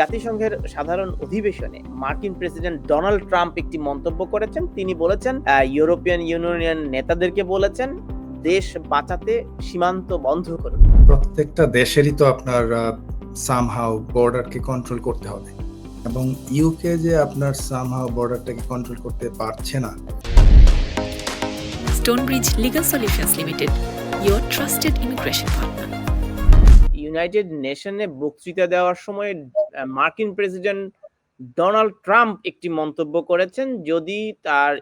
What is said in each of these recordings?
জাতিসংঘের সাধারণ অধিবেশনে মার্কিন প্রেসিডেন্ট ডোনাল্ড ট্রাম্প একটি মন্তব্য করেছেন। তিনি বলেছেন ইউরোপিয়ান ইউনিয়ন নেতাদেরকে বলেছেন দেশ বাঁচাতে সীমান্ত বন্ধ করুন। প্রত্যেকটা দেশেরই তো আপনার সামহাও বর্ডারকে কন্ট্রোল করতে হবে। এবং ইউকে যে আপনার সামহাও বর্ডারটাকে কন্ট্রোল করতে পারছে না। Stonebridge Legal Solutions Limited, your trusted immigration partner. United নেশনে বক্তৃতা দেওয়ার সময় মার্কিন প্রেসিডেন্ট ডোনাল্ড ট্রাম্প একটি মন্তব্য করেছেন যদি তার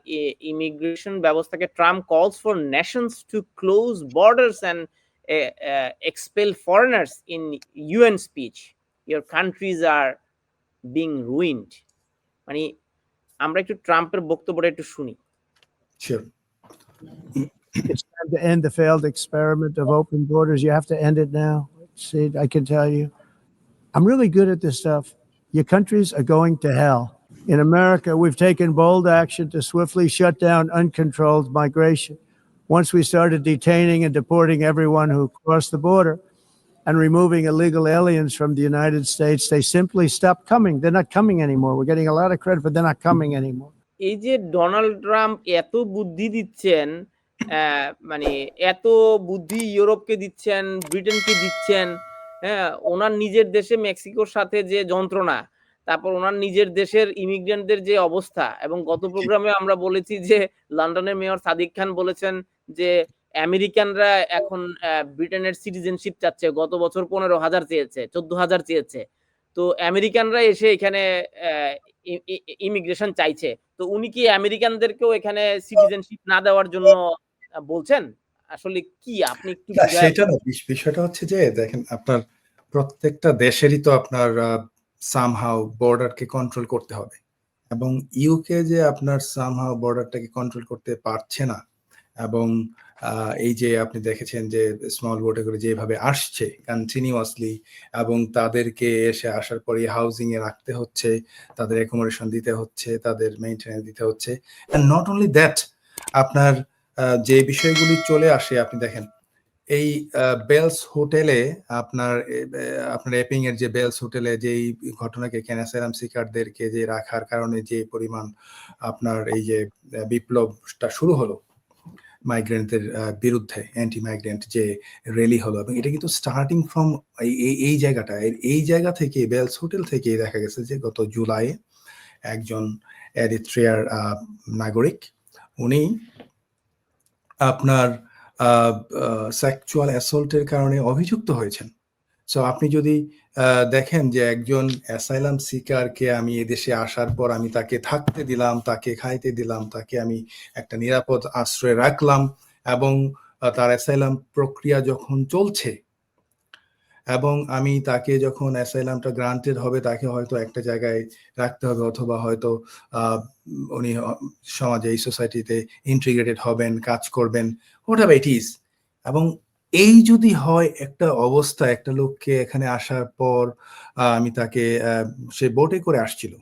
ইমিগ্রেশন ব্যবস্থাকে Trump calls for nations to close borders and expel foreigners in UN speech your countries are being ruined মানে আমরা একটু ট্রাম্পের বক্তব্যটা একটু শুনি sure It's time to end the failed experiment of open borders. You have to end it now. See, I can tell you, I'm really good at this stuff. Your countries are going to hell. In America, we've taken bold action to swiftly shut down uncontrolled migration. Once we started detaining and deporting everyone who crossed the border and removing illegal aliens from the United States, they simply stopped coming. They're not coming anymore. We're getting a lot of credit, but they're not coming anymore. এই যে Donald Trump এত বুদ্ধি দিচ্ছেন আহ, মানে এত বুদ্ধি ইউরোপকে দিচ্ছেন ব্রিটেনকে দিচ্ছেন হ্যাঁ ওনার নিজের দেশে মেক্সিকোর সাথে যে যন্ত্রণা তারপর ওনার নিজের দেশের ইমিগ্রেন্টদের যে অবস্থা এবং গত প্রোগ্রামে আমরা বলেছি যে লন্ডনের মেয়র সাদিক খান বলেছেন যে আমেরিকানরা এখন ব্রিটেনের সিটিজেনশিপ চাচ্ছে গত বছর পনেরো হাজার চেয়েছে চোদ্দ হাজার চেয়েছে। তো আমেরিকানরা এসে এখানে ইমিগ্রেশন চাইছে। তো উনি কি আমেরিকানদেরকেও এখানে সিটিজেনশিপ না দেওয়ার জন্য বলছেন? আসলে কি? আপনি একটু সেটা বিষয়টা হচ্ছে যে দেখেন আপনার প্রত্যেকটা দেশেরই তো আপনার সামহাও বর্ডারকে কন্ট্রোল করতে হবে। এবং ইউকে যে আপনার সামহাও বর্ডারটাকে কন্ট্রোল করতে পারছে না, এবং এই যে আপনি দেখেছেন যে স্মল বোটে করে যেভাবে আসছে কন্টিনিউয়াসলি এবং তাদেরকে এসে আসার পরে হাউজিং এ রাখতে হচ্ছে, তাদের অ্যাকোমোডেশন দিতে হচ্ছে, তাদের মেইনটেনেন্স দিতে হচ্ছে। অ্যান্ড নট অনলি দ্যাট আপনার যে বিষয়গুলি চলে আসে, আপনি দেখেন এই বেলস হোটেলে আপনার আপনার এপিং এর যে বেলস হোটেলে যেই ঘটনাকে ক্যানাসেরাম শিকারদেরকে যে রাখার কারণে যে পরিমাণ আপনার এই যে বিপ্লবটা শুরু হলো মাইগ্রেন্টদের বিরুদ্ধে অ্যান্টি মাইগ্রেন্ট যে র্যালি হলো এবং এটা কিন্তু স্টার্টিং ফ্রম এই এই জায়গাটা এই জায়গা থেকে বেলস হোটেল থেকে দেখা গেছে যে গত জুলাইয়ে একজন এরিথ্রিয়ার নাগরিক, উনি আপনার সেক্সুয়াল অ্যাসল্টের কারণে অভিযুক্ত হয়েছেন। সো আপনি যদি দেখেন যে একজন অ্যাসাইলাম সিকারকে আমি এদেশে আসার পর আমি তাকে থাকতে দিলাম, তাকে খাইতে দিলাম, তাকে আমি একটা নিরাপদ আশ্রয় রাখলাম এবং তার অ্যাসাইলাম প্রক্রিয়া যখন চলছে এবং আমি তাকে যখন অ্যাসাইলামটা গ্রান্টেড হবে, তাকে হয়তো একটা জায়গায় রাখতে হবে অথবা হয়তো উনি সমাজে, এই সোসাইটিতে ইন্টিগ্রেটেড হবেন, কাজ করবেন হোয়াট ইট ইজ এবং এই যদি হয় একটা অবস্থা, একটা লোককে এখানে আসার পর আমি তাকে সে বোটে করে আসছিল।